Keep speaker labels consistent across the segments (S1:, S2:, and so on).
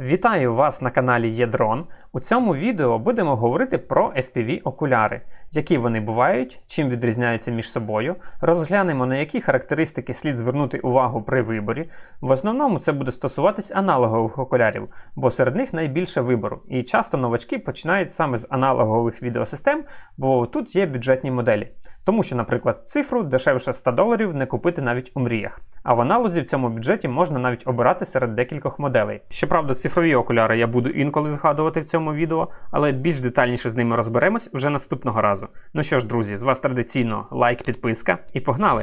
S1: Вітаю вас на каналі Єдрон. У цьому відео будемо говорити про FPV-окуляри, які вони бувають, чим відрізняються між собою, розглянемо на які характеристики слід звернути увагу при виборі. В основному це буде стосуватись аналогових окулярів, бо серед них найбільше вибору. І часто новачки починають саме з аналогових відеосистем, бо тут є бюджетні моделі. Тому що, наприклад, цифру дешевше 100 доларів не купити навіть у мріях. А в аналозі в цьому бюджеті можна навіть обирати серед декількох моделей. Щоправда, цифрові окуляри я буду інколи згадувати в цьому відео, але більш детальніше з ними розберемось вже наступного разу. Ну що ж, друзі, з вас традиційно лайк, підписка і погнали!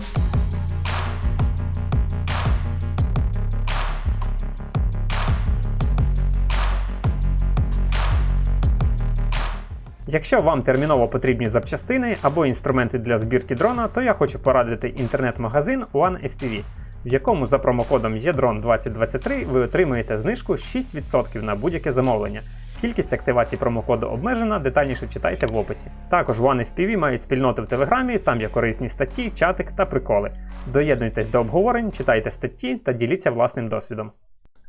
S1: Якщо вам терміново потрібні запчастини або інструменти для збірки дрона, то я хочу порадити інтернет-магазин OneFPV, в якому за промокодом YEDRON2023 ви отримаєте знижку 6% на будь-яке замовлення. Кількість активацій промокоду обмежена, детальніше читайте в описі. Також OneFPV мають спільноту в Телеграмі, там є корисні статті, чатик та приколи. Доєднуйтесь до обговорень, читайте статті та діліться власним досвідом.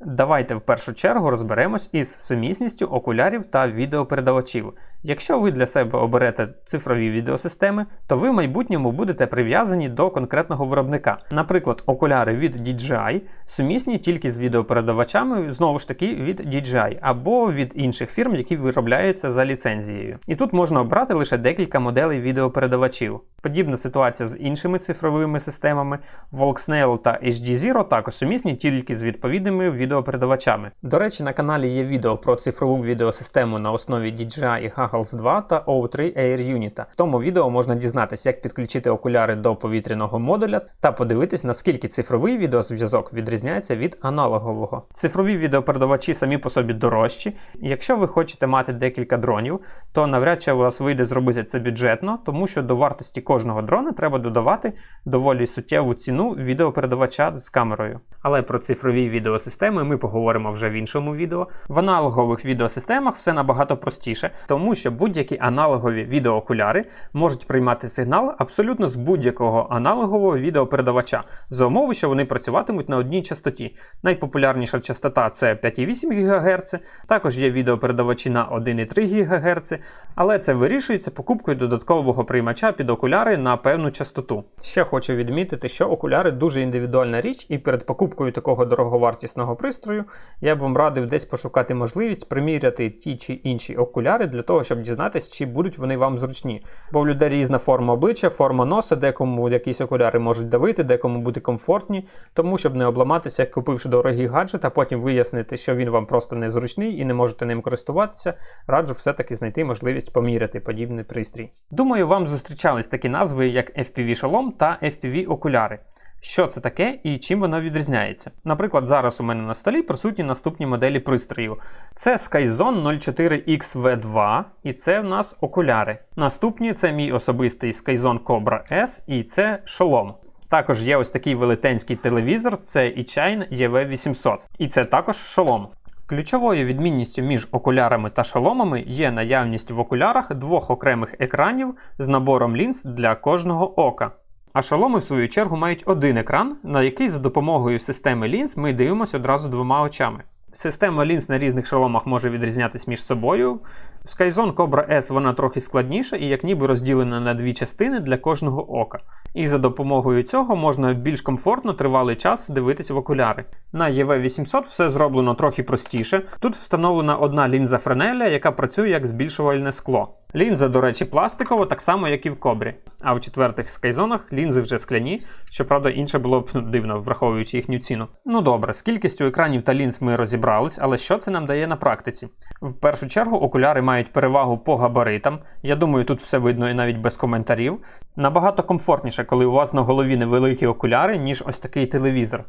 S1: Давайте в першу чергу розберемось із сумісністю окулярів та відеопередавачів. Якщо ви для себе оберете цифрові відеосистеми, то ви в майбутньому будете прив'язані до конкретного виробника. Наприклад, окуляри від DJI сумісні тільки з відеопередавачами, знову ж таки від DJI, або від інших фірм, які виробляються за ліцензією. І тут можна обрати лише декілька моделей відеопередавачів. Подібна ситуація з іншими цифровими системами. Volksnail та HD Zero також сумісні тільки з відповідними відеопередавачами. До речі, на каналі є відео про цифрову відеосистему на основі DJI Goggles 2 та O3 Air Unit. В тому відео можна дізнатися, як підключити окуляри до повітряного модуля та подивитись, наскільки цифровий відеозв'язок відрізняється від аналогового. Цифрові відеопередавачі самі по собі дорожчі, якщо ви хочете мати декілька дронів, то навряд чи у вас вийде зробити це бюджетно, тому що до вартості кожного дрона треба додавати доволі суттєву ціну відеопередавача з камерою. Але про цифрові відеосистеми ми поговоримо вже в іншому відео. В аналогових відеосистемах все набагато простіше, тому що будь-які аналогові відеоокуляри можуть приймати сигнал абсолютно з будь-якого аналогового відеопередавача, за умови, що вони працюватимуть на одній частоті. Найпопулярніша частота це 5,8 ГГц, також є відеопередавачі на 1,3 ГГц, але це вирішується покупкою додаткового приймача під окуляри на певну частоту. Ще хочу відмітити, що окуляри дуже індивідуальна річ, і перед покупкою такого дороговартісного пристрою я б вам радив десь пошукати можливість приміряти ті чи інші окуляри для того, щоб дізнатися, чи будуть вони вам зручні. Бо в людей різна форма обличчя, форма носа, декому якісь окуляри можуть давити, декому бути комфортні, тому щоб не обламатися, купивши дорогий гаджет, а потім вияснити, що він вам просто незручний і не можете ним користуватися, раджу все-таки знайти можливість поміряти подібний пристрій. Думаю, вам зустрічались такі назви, як FPV-шолом та FPV-окуляри. Що це таке і чим воно відрізняється? Наприклад, зараз у мене на столі присутні наступні моделі пристроїв. Це Skyzone 04XV2, і це в нас окуляри. Наступні це мій особистий Skyzone Cobra S, і це шолом. Також є ось такий велетенський телевізор, це iChain EV800, і це також шолом. Ключовою відмінністю між окулярами та шоломами є наявність в окулярах двох окремих екранів з набором лінз для кожного ока. А шоломи, в свою чергу, мають один екран, на який за допомогою системи лінз ми дивимося одразу двома очами. Система лінз на різних шоломах може відрізнятися між собою. В Skyzone Cobra S вона трохи складніша і як ніби розділена на дві частини для кожного ока. І за допомогою цього можна більш комфортно тривалий час дивитися в окуляри. На EV800 все зроблено трохи простіше. Тут встановлена одна лінза Френеля, яка працює як збільшувальне скло. Лінза, до речі, пластикова, так само, як і в кобрі. А в четвертих скайзонах лінзи вже скляні, щоправда, інше було б ну, дивно, враховуючи їхню ціну. Ну добре, з кількістю екранів та лінз ми розібрались, але що це нам дає на практиці? В першу чергу окуляри мають перевагу по габаритам. Я думаю, тут все видно і навіть без коментарів. Набагато комфортніше, коли у вас на голові невеликі окуляри, ніж ось такий телевізор.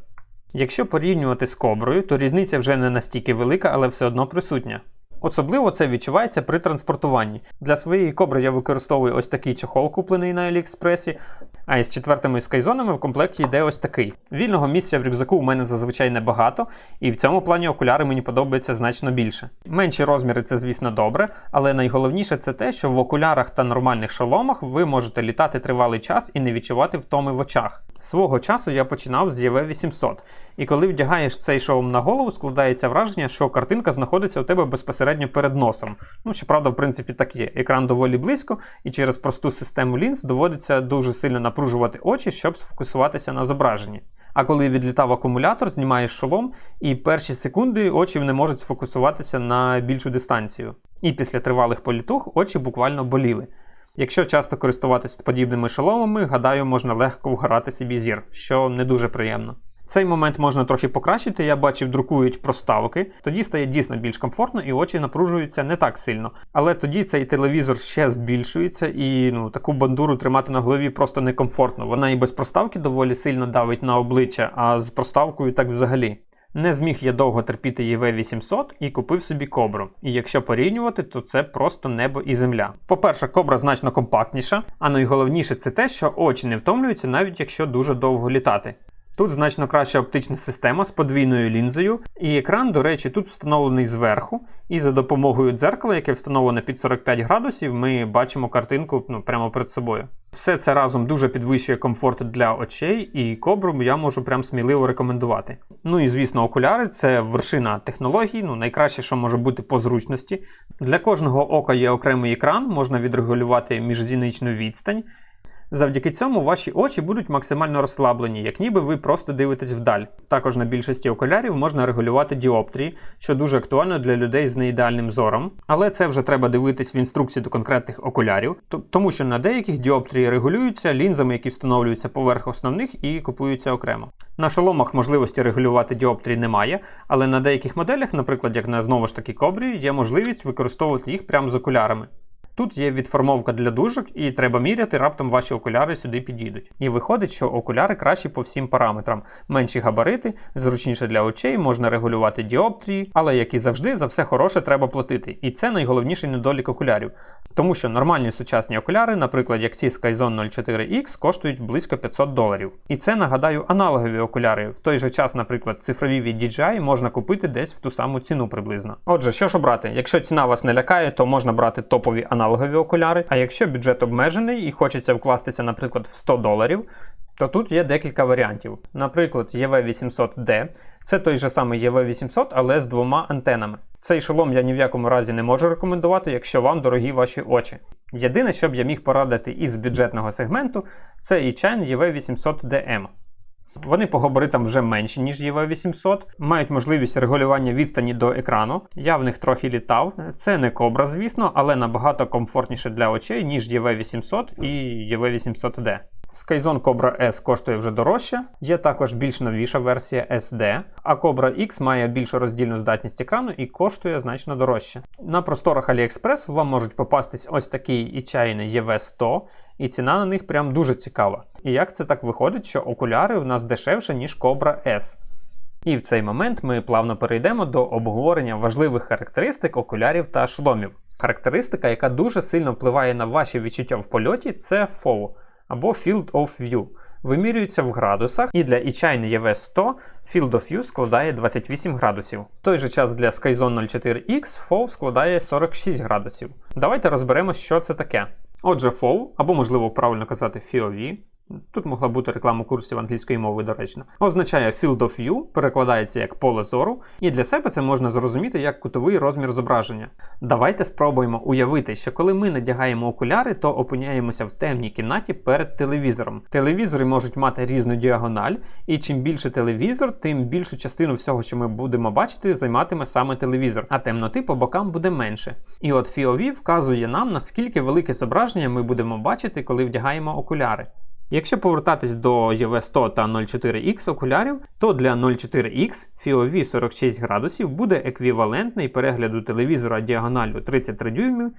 S1: Якщо порівнювати з коброю, то різниця вже не настільки велика, але все одно присутня. Особливо це відчувається при транспортуванні. Для своєї кобри я використовую ось такий чохол, куплений на Аліекспресі, а із четвертими скайзонами в комплекті йде ось такий. Вільного місця в рюкзаку у мене зазвичай небагато, і в цьому плані окуляри мені подобаються значно більше. Менші розміри це, звісно, добре, але найголовніше це те, що в окулярах та нормальних шоломах ви можете літати тривалий час і не відчувати втоми в очах. Свого часу я починав з EV800, І коли вдягаєш цей шолом на голову, складається враження, що картинка знаходиться у тебе безпосередньо перед носом. Ну, щоправда, в принципі, так є. Екран доволі близько, і через просту систему лінз доводиться дуже сильно напружувати очі, щоб сфокусуватися на зображенні. А коли відлітав акумулятор, знімаєш шолом, і перші секунди очі не можуть сфокусуватися на більшу дистанцію. І після тривалих політух очі буквально боліли. Якщо часто користуватися подібними шоломами, гадаю, можна легко вграти собі зір, що не дуже приємно. Цей момент можна трохи покращити. Я бачив, друкують проставки. Тоді стає дійсно більш комфортно і очі напружуються не так сильно. Але тоді цей телевізор ще збільшується, і ну таку бандуру тримати на голові просто некомфортно. Вона і без проставки доволі сильно давить на обличчя, а з проставкою так взагалі. Не зміг я довго терпіти EV800 і купив собі кобру. І якщо порівнювати, то це просто небо і земля. По-перше, кобра значно компактніша, а найголовніше це те, що очі не втомлюються, навіть якщо дуже довго літати. Тут значно краща оптична система з подвійною лінзою, і екран, до речі, тут встановлений зверху, і за допомогою дзеркала, яке встановлене під 45 градусів, ми бачимо картинку ну, прямо перед собою. Все це разом дуже підвищує комфорт для очей, і кобру я можу прям сміливо рекомендувати. Ну і звісно, окуляри це вершина технологій, ну найкраще, що може бути по зручності. Для кожного ока є окремий екран, можна відрегулювати міжзіничну відстань. Завдяки цьому ваші очі будуть максимально розслаблені, як ніби ви просто дивитесь вдаль. Також на більшості окулярів можна регулювати діоптрії, що дуже актуально для людей з неідеальним зором. Але це вже треба дивитись в інструкції до конкретних окулярів, тому що на деяких діоптрії регулюються лінзами, які встановлюються поверх основних і купуються окремо. На шоломах можливості регулювати діоптрії немає, але на деяких моделях, наприклад, як на знову ж таки кобрі, є можливість використовувати їх прямо з окулярами. Тут є відформовка для дужок, і треба міряти, раптом ваші окуляри сюди підійдуть. І виходить, що окуляри кращі по всім параметрам. Менші габарити, зручніше для очей, можна регулювати діоптрії, але як і завжди, за все хороше треба платити. І це найголовніший недолік окулярів. Тому що нормальні сучасні окуляри, наприклад, як ці Skyzone 04X, коштують близько 500 доларів. І це нагадаю аналогові окуляри. В той же час, наприклад, цифрові від DJI можна купити десь в ту саму ціну приблизно. Отже, що ж обрати? Якщо ціна вас не лякає, то можна брати топові аналогові окуляри. А якщо бюджет обмежений і хочеться вкластися, наприклад, в 100 доларів, то тут є декілька варіантів. Наприклад, EV800D. Це той же самий EV800, але з двома антенами. Цей шолом я ні в якому разі не можу рекомендувати, якщо вам дорогі ваші очі. Єдине, що б я міг порадити із бюджетного сегменту, це iChain EV800DM. Вони по габаритам вже менші, ніж EV800, мають можливість регулювання відстані до екрану. Я в них трохи літав. Це не кобра, звісно, але набагато комфортніше для очей, ніж EV800 і EV800D. Skyzone Cobra S коштує вже дорожче, є також більш новіша версія SD, а Cobra X має більшу роздільну здатність екрану і коштує значно дорожче. На просторах AliExpress вам можуть попастись ось такі і чайні EV100, і ціна на них прям дуже цікава. І як це так виходить, що окуляри у нас дешевше, ніж Cobra S? І в цей момент ми плавно перейдемо до обговорення важливих характеристик окулярів та шоломів. Характеристика, яка дуже сильно впливає на ваші відчуття в польоті, це FOV або Field of View. Вимірюється в градусах, і для iChine EV100 Field of View складає 28 градусів. В той же час для Skyzone 04X FOV складає 46 градусів. Давайте розберемо, що це таке. Отже, FOV, або можливо правильно казати FOV, Тут могла бути реклама курсів англійської мови, доречно. Означає Field of View, перекладається як поле зору, і для себе це можна зрозуміти як кутовий розмір зображення. Давайте спробуємо уявити, що коли ми надягаємо окуляри, то опиняємося в темній кімнаті перед телевізором. Телевізори можуть мати різну діагональ, і чим більше телевізор, тим більшу частину всього, що ми будемо бачити, займатиме саме телевізор, а темноти по бокам буде менше. І от FOV вказує нам, наскільки велике зображення ми будемо бачити, коли вдягаємо окуляри. Якщо повертатись до EV100 та 04X окулярів, то для 04X FOV 46 градусів буде еквівалентний перегляду телевізора діагоналю 33 дюймів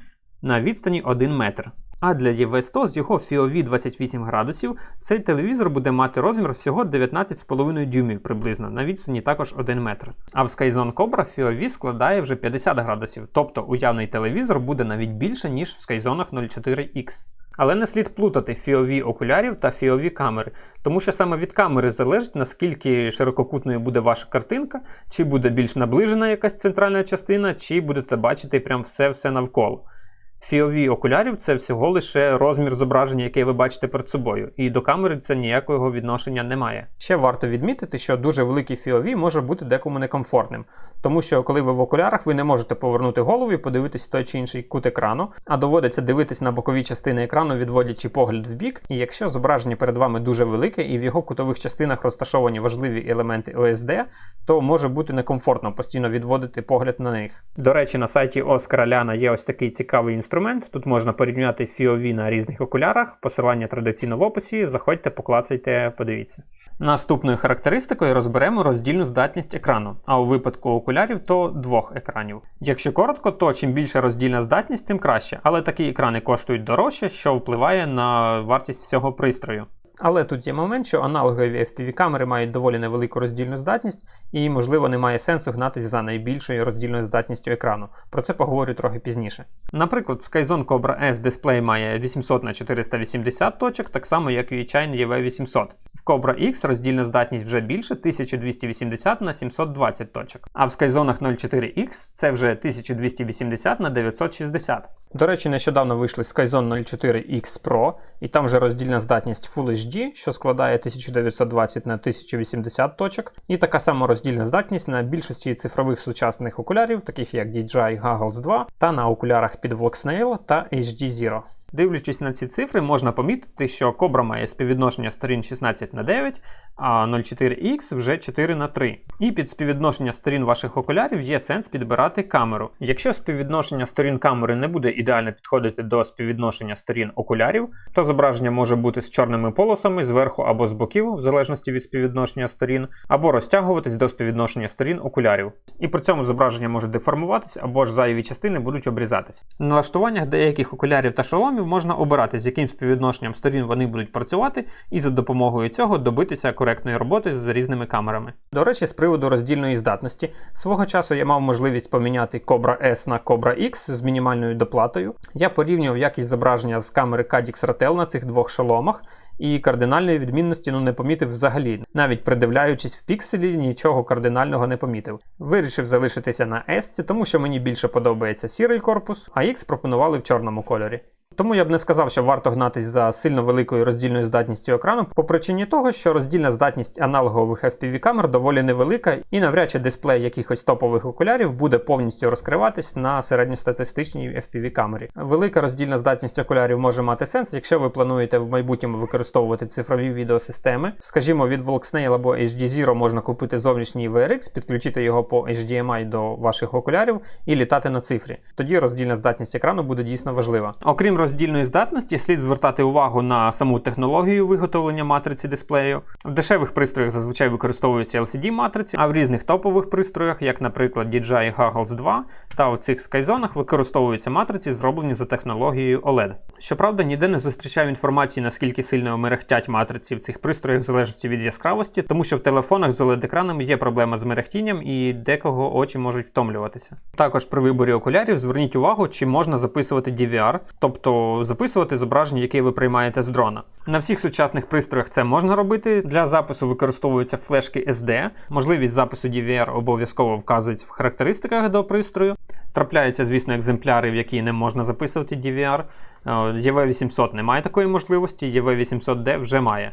S1: на відстані 1 метр. А для EV100 з його FOV 28 градусів цей телевізор буде мати розмір всього 19,5 дюймів приблизно на відстані також 1 метр. А в Skyzone Cobra FOV складає вже 50 градусів, тобто уявний телевізор буде навіть більше, ніж в Skyzone 04X. Але не слід плутати FOV окулярів та FOV камери, тому що саме від камери залежить, наскільки ширококутною буде ваша картинка, чи буде більш наближена якась центральна частина, чи будете бачити прям все-все навколо. Фіові окулярів це всього лише розмір зображення, яке ви бачите перед собою, і до камери це ніякого відношення немає. Ще варто відмітити, що дуже великий фіові може бути декому некомфортним, тому що коли ви в окулярах, ви не можете повернути голову і подивитись той чи інший кут екрану, а доводиться дивитись на бокові частини екрану, відводячи погляд в бік. І якщо зображення перед вами дуже велике і в його кутових частинах розташовані важливі елементи OSD, то може бути некомфортно постійно відводити погляд на них. До речі, на сайті Оскара Ляна є ось такий цікавий інструмент. Тут можна порівняти FOV на різних окулярах. Посилання традиційно в описі. Заходьте, поклацайте, подивіться. Наступною характеристикою розберемо роздільну здатність екрану, а у випадку окулярів то двох екранів. Якщо коротко, то чим більша роздільна здатність, тим краще, але такі екрани коштують дорожче, що впливає на вартість всього пристрою. Але тут є момент, що аналогові FPV-камери мають доволі невелику роздільну здатність, і, можливо, немає сенсу гнатись за найбільшою роздільною здатністю екрану. Про це поговорю трохи пізніше. Наприклад, в Skyzone Cobra S дисплей має 800 на 480 точок, так само як і Chine EV800. В Cobra X роздільна здатність вже більше 1280 на 720 точок. А в Skyzone 04X це вже 1280 на 960. До речі, нещодавно вийшли Skyzone 04 X Pro, і там вже роздільна здатність Full HD, що складає 1920 на 1080 точок, і така сама роздільна здатність на більшості цифрових сучасних окулярів, таких як DJI Goggles 2, та на окулярах під Voxnail та HD Zero. Дивлячись на ці цифри, можна помітити, що Cobra має співвідношення сторін 16 на 9, а 04X вже 4 на 3. І під співвідношення сторін ваших окулярів є сенс підбирати камеру. Якщо співвідношення сторін камери не буде ідеально підходити до співвідношення сторін окулярів, то зображення може бути з чорними полосами зверху або з боків, в залежності від співвідношення сторін, або розтягуватись до співвідношення сторін окулярів. І при цьому зображення може деформуватись або ж зайві частини будуть обрізатись. На налаштуваннях деяких окулярів та шоломів можна обирати, з яким співвідношенням сторін вони будуть працювати, і за допомогою цього добитися коректної роботи з різними камерами. До речі, з приводу роздільної здатності, свого часу я мав можливість поміняти Cobra S на Cobra X з мінімальною доплатою. Я порівнював якість зображення з камери Cadix Ratel на цих двох шоломах. І кардинальної відмінності ну не помітив взагалі. Навіть придивляючись в пікселі, нічого кардинального не помітив. Вирішив залишитися на S, тому що мені більше подобається сірий корпус, а X пропонували в чорному кольорі. Тому я б не сказав, що варто гнатись за сильно великою роздільною здатністю екрану, по причині того, що роздільна здатність аналогових FPV камер доволі невелика, і навряд чи дисплей якихось топових окулярів буде повністю розкриватись на середньостатистичній FPV камері. Велика роздільна здатність окулярів може мати сенс, якщо ви плануєте в майбутньому використовувати цифрові відеосистеми. Скажімо, від Volksnail або HD Zero можна купити зовнішній VRX, підключити його по HDMI до ваших окулярів і літати на цифрі. Тоді роздільна здатність екрану буде дійсно важлива. Окрім роздільної здатності, слід звертати увагу на саму технологію виготовлення матриці дисплею. В дешевих пристроях зазвичай використовуються LCD-матриці, а в різних топових пристроях, як, наприклад, DJI Goggles 2 та в цих Skyzone використовуються матриці, зроблені за технологією OLED. Щоправда, ніде не зустрічав інформації, наскільки сильно мерехтять матриці в цих пристроях в залежності від яскравості, тому що в телефонах з OLED-екранами є проблема з мерехтінням і декого очі можуть втомлюватися. Також при виборі окулярів зверніть увагу, чи можна записувати DVR, тобто записувати зображення, яке ви приймаєте з дрона. На всіх сучасних пристроях це можна робити. Для запису використовуються флешки SD. Можливість запису DVR обов'язково вказується в характеристиках до пристрою. Трапляються, звісно, екземпляри, в які не можна записувати DVR. EV800 не має такої можливості, EV800D вже має.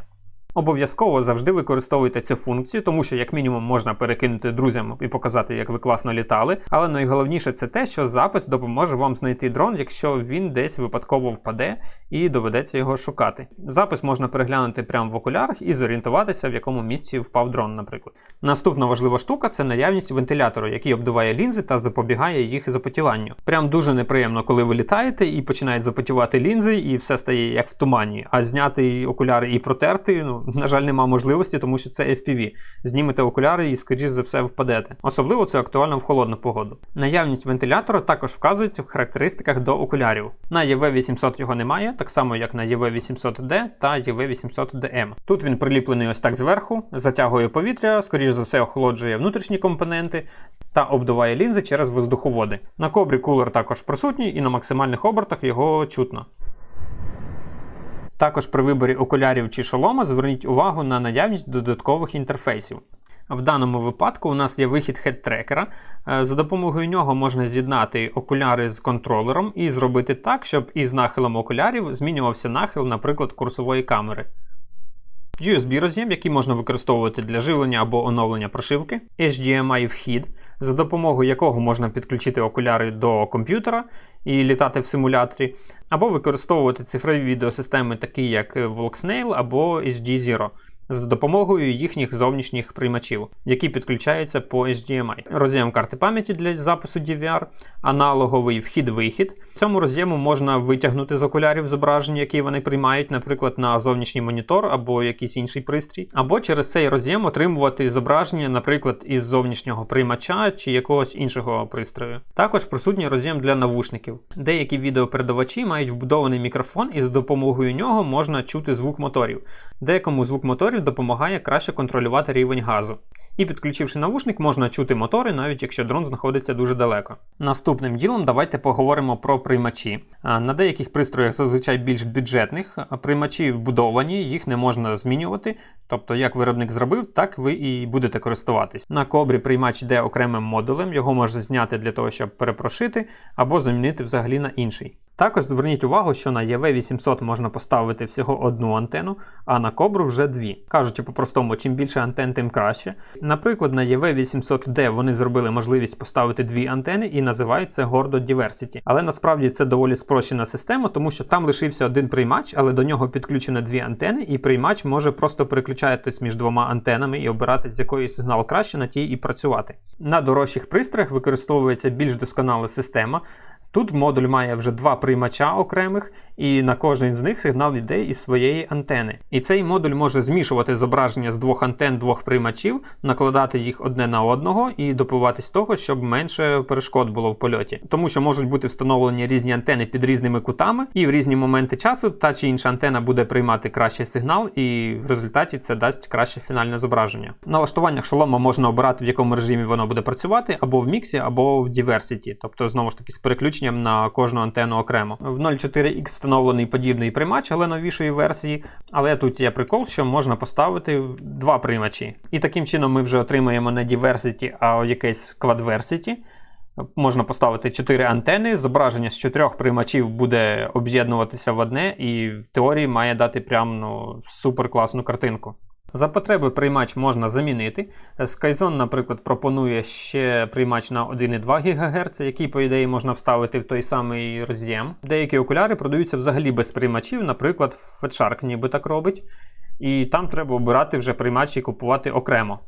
S1: Обов'язково завжди використовуйте цю функцію, тому що, як мінімум, можна перекинути друзям і показати, як ви класно літали. Але найголовніше це те, що запис допоможе вам знайти дрон, якщо він десь випадково впаде і доведеться його шукати. Запис можна переглянути прямо в окулярах і зорієнтуватися, в якому місці впав дрон, наприклад. Наступна важлива штука це наявність вентилятору, який обдуває лінзи та запобігає їх запотіванню. Прям дуже неприємно, коли ви літаєте і починають запотівати лінзи, і все стає як в тумані. А зняти окуляри і протерти, ну на жаль, нема можливості, тому що це FPV. Знімете окуляри і, скоріш за все, впадете. Особливо це актуально в холодну погоду. Наявність вентилятора також вказується в характеристиках до окулярів. На EV800 його немає, так само як на EV800D та EV800DM. Тут він приліплений ось так зверху, затягує повітря, скоріш за все, охолоджує внутрішні компоненти. Та обдуває лінзи через воздуховоди. На кобрі кулер також присутній і на максимальних обертах його чутно. Також при виборі окулярів чи шолома зверніть увагу на наявність додаткових інтерфейсів. В даному випадку у нас є вихід хед-трекера. Е, За допомогою нього можна з'єднати окуляри з контролером і зробити так, щоб із нахилом окулярів змінювався нахил, наприклад, курсової камери. USB роз'єм, який можна використовувати для живлення або оновлення прошивки, HDMI вхід, за допомогою якого можна підключити окуляри до комп'ютера і літати в симуляторі, або використовувати цифрові відеосистеми, такі як Voxnail або HD Zero. За допомогою їхніх зовнішніх приймачів, які підключаються по HDMI. Роз'єм карти пам'яті для запису DVR, аналоговий вхід-вихід. Цьому роз'єму можна витягнути з окулярів зображення, які вони приймають, наприклад, на зовнішній монітор або якийсь інший пристрій, або через цей роз'єм отримувати зображення, наприклад, із зовнішнього приймача чи якогось іншого пристрою. Також присутній роз'єм для навушників. Деякі відеопередавачі мають вбудований мікрофон, і з допомогою нього можна чути звук моторів. Деякому звук моторів допомагає краще контролювати рівень газу. І підключивши навушник, можна чути мотори, навіть якщо дрон знаходиться дуже далеко. Наступним ділом давайте поговоримо про приймачі. На деяких пристроях, зазвичай більш бюджетних, приймачі вбудовані, їх не можна змінювати. Тобто, як виробник зробив, так ви і будете користуватись. На кобрі приймач йде окремим модулем, його можна зняти для того, щоб перепрошити, або замінити взагалі на інший. Також зверніть увагу, що на EV800 можна поставити всього одну антенну, а на кобру вже дві. Кажучи по-простому, чим більше антен, тим краще. Наприклад, на EV800D вони зробили можливість поставити дві антени і називають це гордо Diversity. Але насправді це доволі спрощена система, тому що там лишився один приймач, але до нього підключено дві антени, і приймач може просто переключатись між двома антенами і обирати, з якої сигнал краще на тій і працювати. На дорожчих пристроях використовується більш досконала система. Тут модуль має вже два приймача окремих, і на кожен з них сигнал йде із своєї антени. І цей модуль може змішувати зображення з двох антен двох приймачів, накладати їх одне на одного і добиватись того, щоб менше перешкод було в польоті. Тому що можуть бути встановлені різні антени під різними кутами, і в різні моменти часу та чи інша антена буде приймати кращий сигнал, і в результаті це дасть краще фінальне зображення. В налаштуваннях шолома можна обирати, в якому режимі воно буде працювати, або в міксі, або в Diversity, тобто знову ж таки з переключенням на кожну антенну окремо. В 04X встановлений подібний приймач, але новішої версії. Але тут є прикол, що можна поставити два приймачі. І таким чином ми вже отримаємо не Diversity, а якесь Quadversity. Можна поставити 4 антени, зображення з чотирьох приймачів буде об'єднуватися в одне, і в теорії має дати прям ну, супер класну картинку. За потреби приймач можна замінити. Skyzone, наприклад, пропонує ще приймач на 1,2 ГГц, який, по ідеї, можна вставити в той самий роз'єм. Деякі окуляри продаються взагалі без приймачів, наприклад, FedShark ніби так робить. І там треба обирати вже приймач і купувати окремо.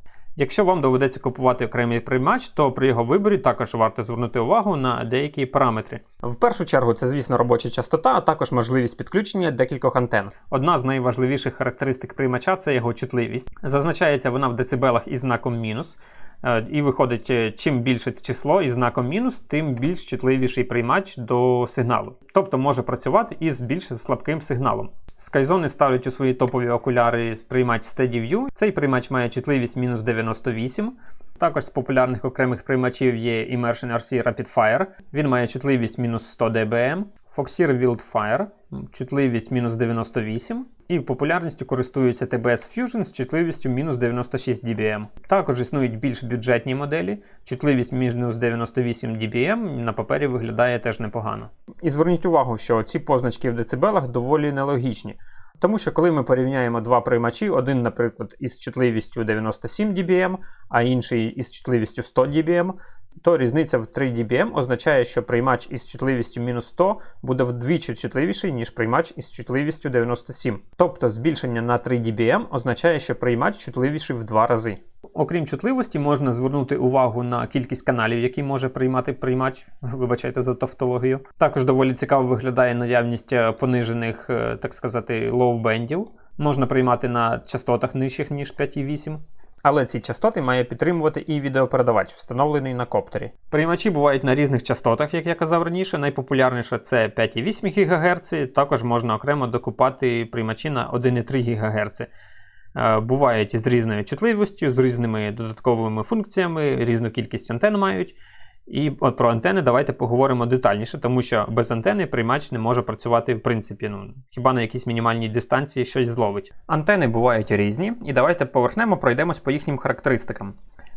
S1: Якщо вам доведеться купувати окремий приймач, то при його виборі також варто звернути увагу на деякі параметри. В першу чергу це, звісно, робоча частота, а також можливість підключення декількох антен. Одна з найважливіших характеристик приймача це його чутливість. Зазначається вона в децибелах із знаком мінус. Е, І виходить, е, чим більше число із знаком мінус, тим більш чутливіший приймач до сигналу. Тобто може працювати із більш слабким сигналом. Skyzone ставлять у свої топові окуляри приймач SteadyView. Цей приймач має чутливість мінус 98. Також з популярних окремих приймачів є Immersion RC Rapid-Fire. Він має чутливість мінус 100 dBm. Foxeer Wildfire, чутливість мінус 98. І популярністю користується TBS Fusion з чутливістю мінус 96 dBm. Також існують більш бюджетні моделі. Чутливість мінус 98 dBm на папері виглядає теж непогано. І зверніть увагу, що ці позначки в децибелах доволі нелогічні. Тому що коли ми порівняємо два приймачі, один, наприклад, із чутливістю 97 dBm, а інший із чутливістю 100 dBm, то різниця в 3 dBm означає, що приймач із чутливістю мінус 100 буде вдвічі чутливіший, ніж приймач із чутливістю 97. Тобто збільшення на 3 dBm означає, що приймач чутливіший в два рази. Окрім чутливості, можна звернути увагу на кількість каналів, які може приймати приймач. Вибачайте за тавтологію. Також доволі цікаво виглядає наявність е, понижених, е, так сказати, лоу-бендів. Можна приймати на частотах нижчих, ніж 5,8. Але ці частоти має підтримувати і відеопередавач, встановлений на коптері. Приймачі бувають на різних частотах, як я казав раніше. Найпопулярніше це 5,8 ГГц, також можна окремо докупати приймачі на 1,3 ГГц. Е, Бувають з різною чутливістю, з різними додатковими функціями, різну кількість антен мають. І от про антени давайте поговоримо детальніше, тому що без антени приймач не може працювати в принципі. Ну хіба на якійсь мінімальній дистанції щось зловить. Антени бувають різні, і давайте поверхнемо, пройдемось по їхнім характеристикам.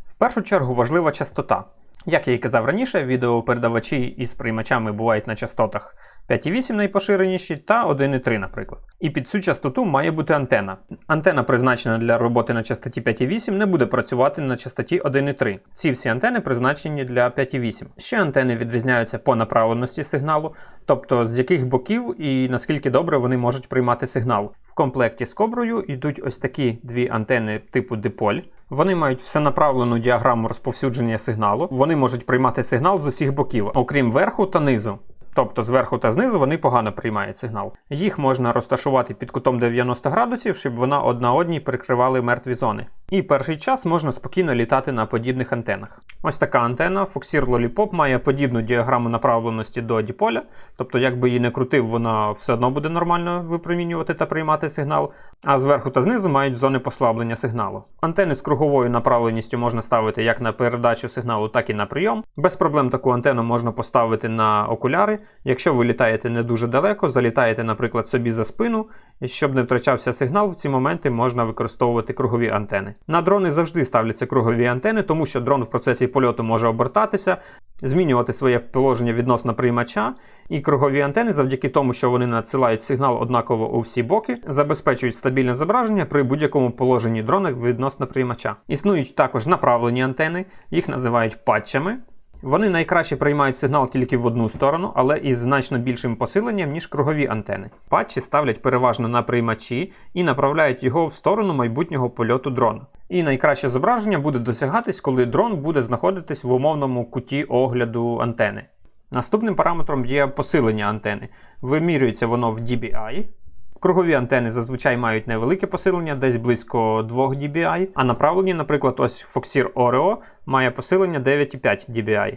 S1: В першу чергу важлива частота. Як я і казав раніше, відеопередавачі із приймачами бувають на частотах 5,8 найпоширеніші та 1,3, наприклад. І під цю частоту має бути антена. Антена, призначена для роботи на частоті 5,8, не буде працювати на частоті 1,3. Ці всі антени призначені для 5,8. Ще антени відрізняються по направленості сигналу, тобто з яких боків і наскільки добре вони можуть приймати сигнал. В комплекті з коброю йдуть ось такі дві антени типу диполь. Вони мають всенаправлену діаграму розповсюдження сигналу. Вони можуть приймати сигнал з усіх боків, окрім верху та низу. Тобто зверху та знизу вони погано приймають сигнал. Їх можна розташувати під кутом 90 градусів, щоб вона одна одній прикривали мертві зони. І перший час можна спокійно літати на подібних антенах. Ось така антена Foxeer Lollipop має подібну діаграму направленості до діполя, тобто, як би її не крутив, вона все одно буде нормально випромінювати та приймати сигнал. А зверху та знизу мають зони послаблення сигналу. Антени з круговою направленістю можна ставити як на передачу сигналу, так і на прийом. Без проблем таку антенну можна поставити на окуляри. Якщо ви літаєте не дуже далеко, залітаєте, наприклад, собі за спину, і щоб не втрачався сигнал, в ці моменти можна використовувати кругові антени. На дрони завжди ставляться кругові антени, тому що дрон в процесі польоту може обертатися, змінювати своє положення відносно приймача, і кругові антени, завдяки тому, що вони надсилають сигнал однаково у всі боки, забезпечують стабільне зображення при будь-якому положенні дрона відносно приймача. Існують також направлені антени, їх називають патчами. Вони найкраще приймають сигнал тільки в одну сторону, але із значно більшим посиленням, ніж кругові антени. Патчі ставлять переважно на приймачі і направляють його в сторону майбутнього польоту дрона. І найкраще зображення буде досягатись, коли дрон буде знаходитись в умовному куті огляду антени. Наступним параметром є посилення антени. Вимірюється воно в dBi. Кругові антени зазвичай мають невелике посилення, десь близько 2 dBi, а направлені, наприклад, ось Foxeer Oreo має посилення 9,5 dBi.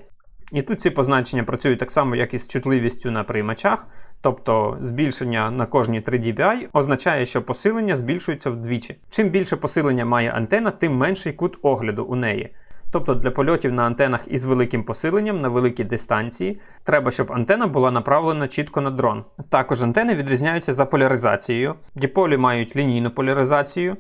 S1: І тут ці позначення працюють так само, як і з чутливістю на приймачах. Тобто збільшення на кожні 3 dBi означає, що посилення збільшується вдвічі. Чим більше посилення має антена, тим менший кут огляду у неї. Тобто для польотів на антенах із великим посиленням на великій дистанції треба, щоб антена була направлена чітко на дрон. Також антени відрізняються за поляризацією. Діполі мають лінійну поляризацію.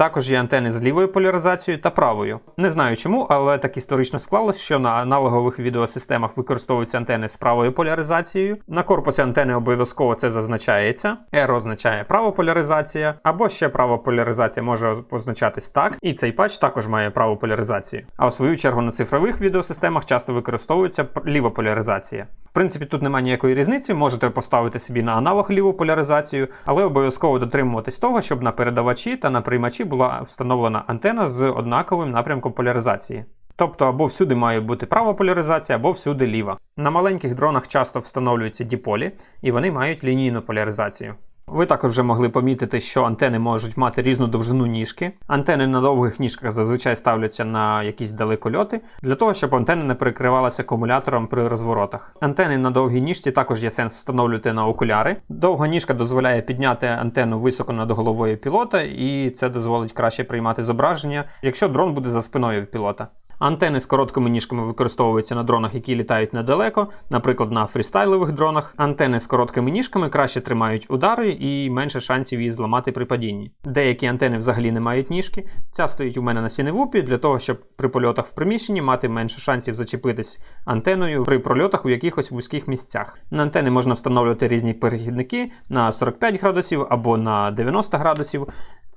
S1: Також є антени з лівою поляризацією та правою. Не знаю чому, але так історично склалось, що на аналогових відеосистемах використовуються антени з правою поляризацією. На корпусі антени обов'язково це зазначається. R означає права поляризація, або ще права поляризація може позначатись так. І цей патч також має праву поляризацію. А у свою чергу на цифрових відеосистемах часто використовується ліва поляризація. В принципі, тут немає ніякої різниці, можете поставити собі на аналог ліву поляризацію, але обов'язково дотримуватись того, щоб на передавачі та на приймачі була встановлена антена з однаковим напрямком поляризації. Тобто або всюди має бути права поляризація, або всюди ліва. На маленьких дронах часто встановлюються діполі, і вони мають лінійну поляризацію. Ви також вже могли помітити, що антени можуть мати різну довжину ніжки. Антени на довгих ніжках зазвичай ставляться на якісь далекольоти, для того, щоб антени не перекривалися акумулятором при розворотах. Антени на довгій ніжці також є сенс встановлювати на окуляри. Довга ніжка дозволяє підняти антенну високо над головою пілота, і це дозволить краще приймати зображення, якщо дрон буде за спиною в пілота. Антени з короткими ніжками використовуються на дронах, які літають недалеко, наприклад, на фрістайлових дронах. Антени з короткими ніжками краще тримають удари і менше шансів її зламати при падінні. Деякі антени взагалі не мають ніжки. Ця стоїть у мене на сіневупі для того, щоб при польотах в приміщенні мати менше шансів зачепитись антеною при прольотах у якихось вузьких місцях. На антени можна встановлювати різні перехідники на 45 градусів або на 90 градусів.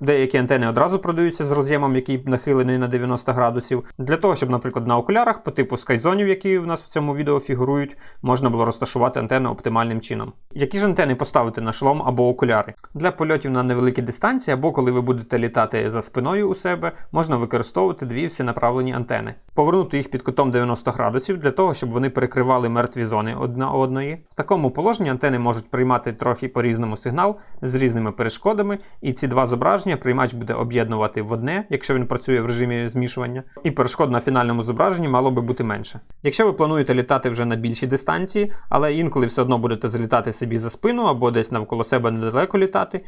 S1: Деякі антени одразу продаються з роз'ємом, який нахилений на 90 градусів. Для того, щоб, наприклад, на окулярах по типу скайзонів, які у нас в цьому відео фігурують, можна було розташувати антенну оптимальним чином. Які ж антени поставити на шлом або окуляри? Для польотів на невеликі дистанції, або коли ви будете літати за спиною у себе, можна використовувати дві всенаправлені антени. Повернути їх під кутом 90 градусів для того, щоб вони перекривали мертві зони одна одної. В такому положенні антени можуть приймати трохи по-різному сигнал з різними перешкодами, і ці два зображення приймач буде об'єднувати в одне, якщо він працює в режимі змішування, і перешкод на фінальному зображенні мало би бути менше. Якщо ви плануєте літати вже на більшій дистанції, але інколи все одно будете залітати собі за спину або десь навколо себе недалеко літати.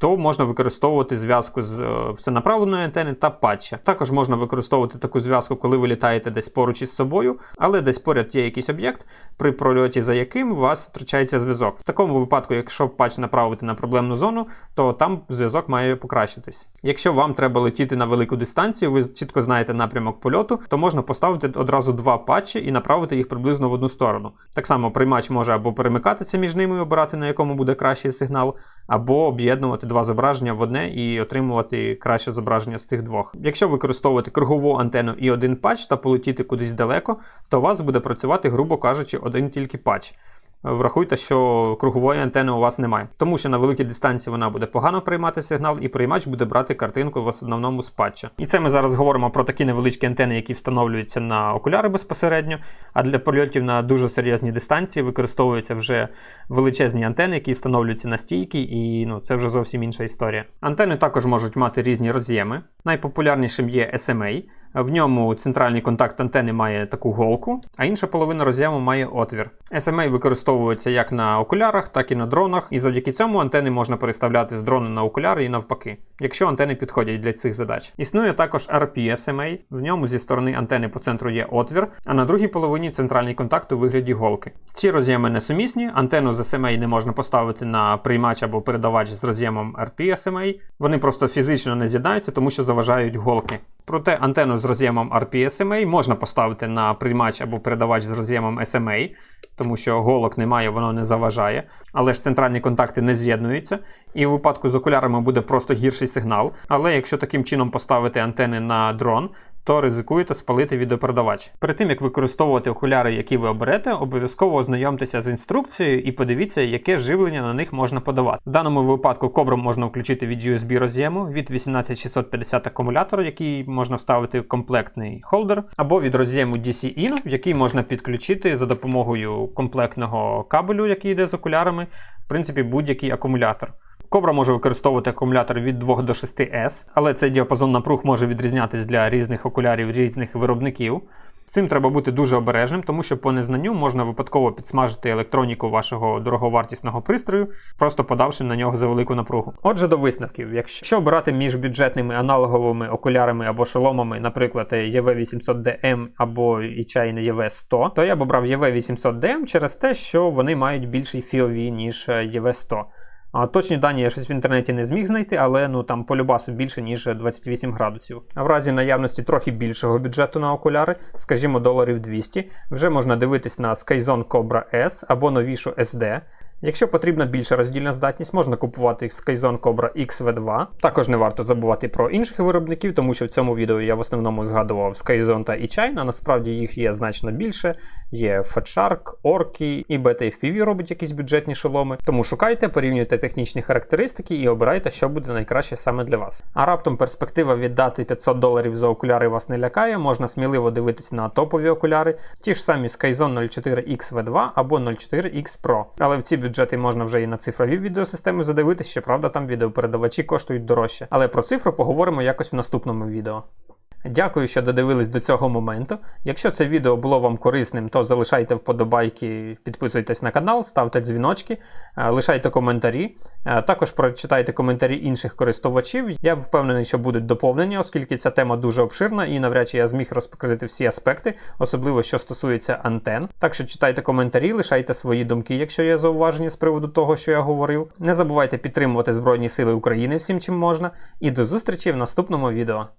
S1: То можна використовувати зв'язку з е, всенаправленої антени та патча. Також можна використовувати таку зв'язку, коли ви літаєте десь поруч із собою, але десь поряд є якийсь об'єкт, при прольоті за яким у вас втрачається зв'язок. В такому випадку, якщо патч направити на проблемну зону, то там зв'язок має покращитись. Якщо вам треба летіти на велику дистанцію, ви чітко знаєте напрямок польоту, то можна поставити одразу два патчі і направити їх приблизно в одну сторону. Так само приймач може або перемикатися між ними, обирати на якому буде кращий сигнал, або об'єднувати два зображення в одне і отримувати краще зображення з цих двох. Якщо використовувати кругову антенну і один патч та полетіти кудись далеко, то у вас буде працювати, грубо кажучи, один тільки патч. Врахуйте, що кругової антени у вас немає, тому що на великій дистанції вона буде погано приймати сигнал, і приймач буде брати картинку в основному з патча. І це ми зараз говоримо про такі невеличкі антени, які встановлюються на окуляри безпосередньо. А для польотів на дуже серйозні дистанції використовуються вже величезні антени, які встановлюються на стійки, і ну це вже зовсім інша історія. Антени також можуть мати різні роз'єми. Найпопулярнішим є SMA. В ньому центральний контакт антени має таку голку, а інша половина роз'єму має отвір. SMA використовується як на окулярах, так і на дронах, і завдяки цьому антени можна переставляти з дрона на окуляри і навпаки, якщо антени підходять для цих задач. Існує також RP-SMA, в ньому зі сторони антени по центру є отвір, а на другій половині центральний контакт у вигляді голки. Ці роз'єми несумісні, антенну з SMA не можна поставити на приймач або передавач з роз'ємом RP-SMA, вони просто фізично не з'єднаються, тому що заважають голки. Проте антенну з роз'ємом RP-SMA можна поставити на приймач або передавач з роз'ємом SMA, тому що голок немає, воно не заважає. Але ж центральні контакти не з'єднуються. І в випадку з окулярами буде просто гірший сигнал. Але якщо таким чином поставити антени на дрон, то ризикуєте спалити відеопередавач. Перед тим як використовувати окуляри, які ви оберете, обов'язково ознайомтеся з інструкцією і подивіться, яке живлення на них можна подавати. В даному випадку кобром можна включити від USB роз'єму від 18650 акумулятор, який можна вставити в комплектний холдер, або від роз'єму DC-IN, який можна підключити за допомогою комплектного кабелю, який йде з окулярами, в принципі, будь-який акумулятор. Кобра може використовувати акумулятор від 2 до 6 S, але цей діапазон напруг може відрізнятись для різних окулярів різних виробників. З цим треба бути дуже обережним, тому що по незнанню можна випадково підсмажити електроніку вашого дороговартісного пристрою, просто подавши на нього за велику напругу. Отже, до висновків, якщо обирати між бюджетними аналоговими окулярами або шоломами, наприклад, EV800DM або Ichine EV100, то я б обрав EV800DM через те, що вони мають більший FOV, ніж EV100. А Точні дані я щось в інтернеті не зміг знайти, але ну там по любасу більше, ніж 28 градусів. А в разі наявності трохи більшого бюджету на окуляри, скажімо, доларів 200, вже можна дивитись на Skyzone Cobra S або новішу SD. Якщо потрібна більша роздільна здатність, можна купувати Skyzone Cobra XV2. Також не варто забувати про інших виробників, тому що в цьому відео я в основному згадував Skyzone та а насправді їх є значно більше. Є Fatshark, Orki і Beta FPV робить якісь бюджетні шоломи. Тому шукайте, порівнюйте технічні характеристики і обирайте, що буде найкраще саме для вас. А раптом перспектива віддати 500 доларів за окуляри вас не лякає, можна сміливо дивитись на топові окуляри, ті ж самі Skyzone 04 XV2 або 04 X Pro. Але в ці бюджети можна вже і на цифрові відеосистеми задивитись, щоправда, там відеопередавачі коштують дорожче. Але про цифру поговоримо якось в наступному відео. Дякую, що додивились до цього моменту. Якщо це відео було вам корисним, то залишайте вподобайки, підписуйтесь на канал, ставте дзвіночки, е, лишайте коментарі. Е, Також прочитайте коментарі інших користувачів. Я впевнений, що будуть доповнення, оскільки ця тема дуже обширна і навряд чи я зміг розпокрити всі аспекти, особливо що стосується антен. Так що читайте коментарі, лишайте свої думки, якщо є зауваження з приводу того, що я говорив. Не забувайте підтримувати Збройні Сили України всім, чим можна. І до зустрічі в наступному відео.